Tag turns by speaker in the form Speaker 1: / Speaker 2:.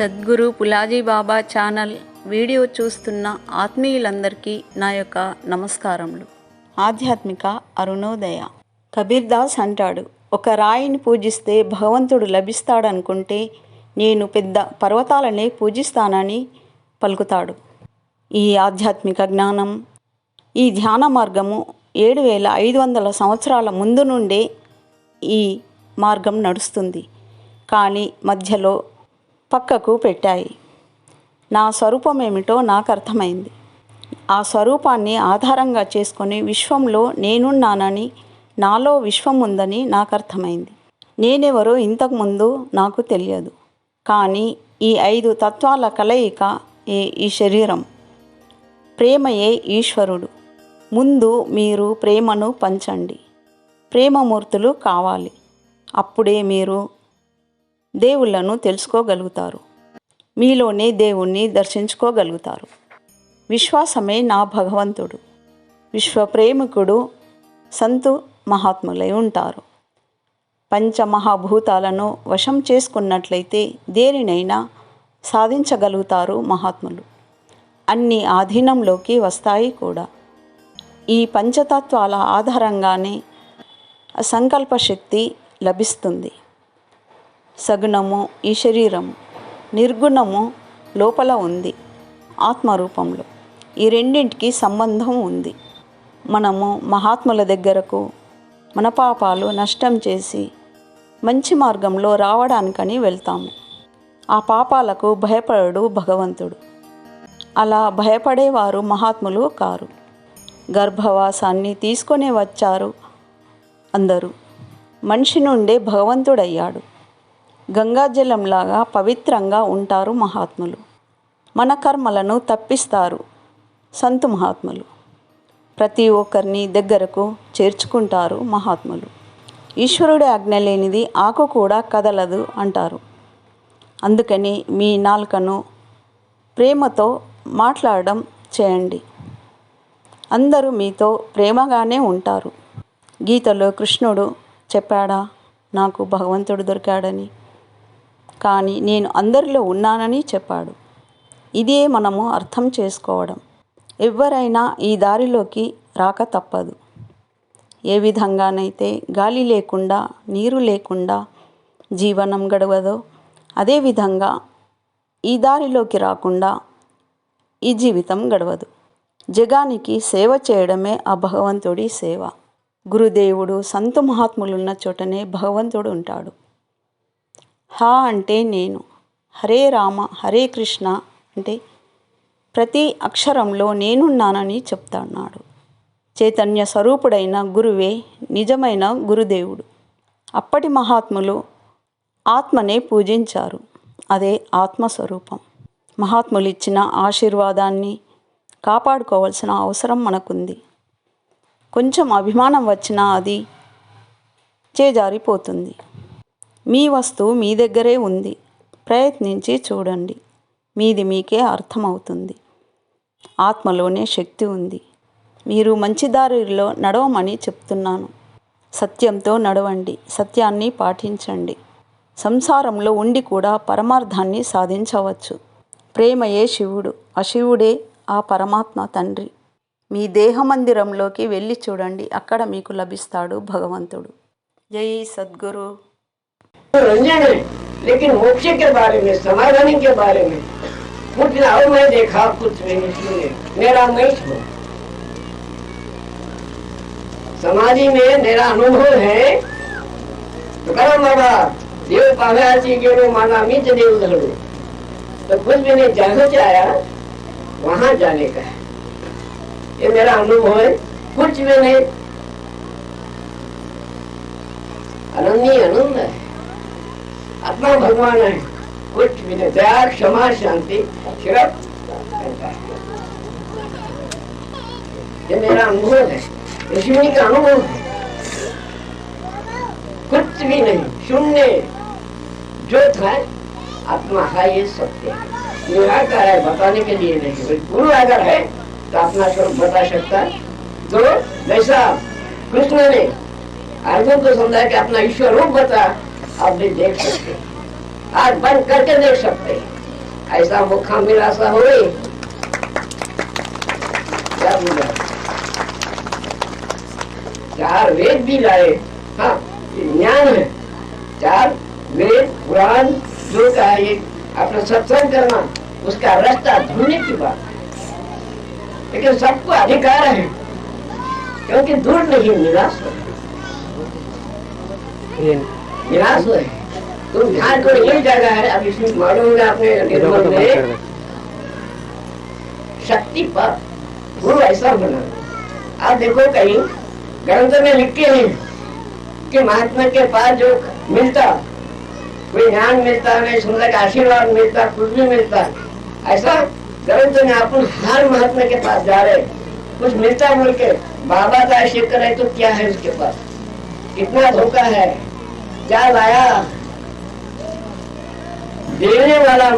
Speaker 1: Sadhguru Pulaji Baba channel video చూస్తున్న ఆత్మీయులందరికీ నా యొక్క నమస్కారములు. ఆధ్యాత్మిక అరుణోదయ. కబీర్ దాస్ అంటాడు ఒక రాయిని పూజిస్తే భగవంతుడు లభిస్తాడనుకుంటే నేను పెద్ద పర్వతాలనే పూజిస్తానని పలుకుతాడు. ఈ ఆధ్యాత్మిక జ్ఞానం ఈ ధ్యాన మార్గము ఏడు వేల ఐదు వందల సంవత్సరాల ముందు నుండే ఈ మార్గం నడుస్తుంది. కానీ మధ్యలో పక్కకు పెట్టాయి. నా స్వరూపం ఏమిటో నాకు అర్థమైంది ఆ స్వరూపాన్ని ఆధారంగా చేసుకొని విశ్వంలో నేనున్నానని నాలో విశ్వం ఉందని నాకు అర్థమైంది నేనెవరో ఇంతకుముందు నాకు తెలియదు. కానీ ఈ ఐదు తత్వాల కలయిక ఏ ఈ శరీరం. ప్రేమయే ఈశ్వరుడు. ముందు మీరు ప్రేమను పంచండి. ప్రేమమూర్తులు కావాలి. అప్పుడే మీరు దేవుళ్ళను తెలుసుకోగలుగుతారు. మీలోనే దేవుణ్ణి దర్శించుకోగలుగుతారు. విశ్వాసమే నా భగవంతుడు. విశ్వప్రేమికుడు సంతు మహాత్ములై ఉంటారు. పంచమహాభూతాలను వశం చేసుకున్నట్లయితే దేనినైనా సాధించగలుగుతారు మహాత్ములు. అన్ని ఆధీనంలోకి వస్తాయి కూడా. ఈ పంచతత్వాల ఆధారంగానే సంకల్ప శక్తి లభిస్తుంది. సగుణము ఈ శరీరము. నిర్గుణము లోపల ఉంది ఆత్మరూపంలో. ఈ రెండింటికి సంబంధం ఉంది. మనము మహాత్ముల దగ్గరకు మన పాపాలు నష్టం చేసి మంచి మార్గంలో రావడానికని వెళ్తాము. ఆ పాపాలకు భయపడడు భగవంతుడు. అలా భయపడేవారు మహాత్ములు కారు. గర్భవాసాన్ని తీసుకొని వచ్చారు అందరూ. మనిషి నుండే భగవంతుడయ్యాడు. గంగాజలంలాగా పవిత్రంగా ఉంటారు మహాత్ములు. మన కర్మలను తప్పిస్తారు సంతు మహాత్ములు. ప్రతి ఒక్కరిని దగ్గరకు చేర్చుకుంటారు మహాత్ములు. ఈశ్వరుడి ఆజ్ఞ లేనిది ఆకు కూడా కదలదు అంటారు. అందుకని మీ నాలుకను ప్రేమతో మాట్లాడడం చేయండి. అందరూ మీతో ప్రేమగానే ఉంటారు. గీతలో కృష్ణుడు చెప్పాడా నాకు భగవంతుడు దొరికాడని. కానీ నేను అందరిలో ఉన్నానని చెప్పాడు. ఇదే మనము అర్థం చేసుకోవడం. ఎవరైనా ఈ దారిలోకి రాక తప్పదు. ఏ విధంగానైతే గాలి లేకుండా నీరు లేకుండా జీవనం గడవదో అదేవిధంగా ఈ దారిలోకి రాకుండా ఈ జీవితం గడవదు. జగానికి సేవ చేయడమే ఆ భగవంతుడి సేవ. గురుదేవుడు సంత మహాత్ములున్న చోటనే భగవంతుడు ఉంటాడు. హా అంటే నేను. హరే రామ హరే కృష్ణ అంటే ప్రతి అక్షరంలో నేనున్నానని చెప్తున్నాడు. చైతన్య స్వరూపుడైన గురువే నిజమైన గురుదేవుడు. అప్పటి మహాత్ములు ఆత్మనే పూజించారు. అదే ఆత్మస్వరూపం. మహాత్ములు ఇచ్చిన ఆశీర్వాదాన్ని కాపాడుకోవాల్సిన అవసరం మనకుంది. కొంచెం అభిమానం వచ్చినా అది చేజారిపోతుంది. మీ వస్తువు మీ దగ్గరే ఉంది. ప్రయత్నించి చూడండి. మీది మీకే అర్థమవుతుంది. ఆత్మలోనే శక్తి ఉంది. మీరు మంచి దారిలో నడవమని చెప్తున్నాను. సత్యంతో నడవండి. సత్యాన్ని పాటించండి. సంసారంలో ఉండి కూడా పరమార్థాన్ని సాధించవచ్చు. ప్రేమయే శివుడు? ఆ శివుడే ఆ పరమాత్మ తండ్రి. మీ దేహమందిరంలోకి వెళ్ళి చూడండి. అక్కడ మీకు లభిస్తాడు భగవంతుడు. జై సద్గురు.
Speaker 2: रंजन है, लेकिन मोक्ष के बारे में, समाधानी के बारे में, कुछ ना हो, मैं देखा, कुछ नहीं सुने मेरा नहीं छो समाधि में मेरा अनुभव है तो करो बाबा, देव पाव्याची गेलो माना मीच देव धड़ो तो कुछ भी नहीं जगह से आया, वहाँ जाने का है। ये मेरा अनुभव है, कुछ भी नहीं। अनन्य है। आत्मा भगवान है। कुछ भी नहीं। दया, क्षमा, शांति सिर्फ़ ये मेरा अनुभव है। ऋषिमुनि का अनुभव है। कुछ भी नहीं। शून्य। जो था, आत्मा है, ये सत्य निराकार है, बताने के लिए नहीं भाई गुरु अगर है तो अपना स्वरूप बता सकता है। तो वैसा कृष्ण ने अर्जुन को समझाया कि अपना ईश्वर रूप बता। आप भी देख सकते हैं। आज बंद करके देख सकते हैं। ऐसा मुखा हुए क्या बोला? चार वेद भी लाए। हाँ ज्ञान है। चार वेद, पुराण, जो का ये अपना सत्संग करना, उसका रास्ता ढूँढने की बात। है लेकिन सबको अधिकार है, क्योंकि दूर नहीं निराश हो निराश हो तुम ध्यान करो यही जगह है अब इसमें मालूम है अपने निर्मल में शक्ति पर गुरु ऐसा बना आप देखो कहीं ग्रंथ में लिखे हैं कि महात्मा के पास जो मिलता कोई ज्ञान मिलता नहीं सुंदर का आशीर्वाद मिलता कुछ भी मिलता ऐसा ग्रंथ में आप हर महात्मा के पास जा रहे कुछ मिलता बोल के बाबा का ऐसे करे तो क्या है उसके पास कितना धोखा है जय माया देवी वाला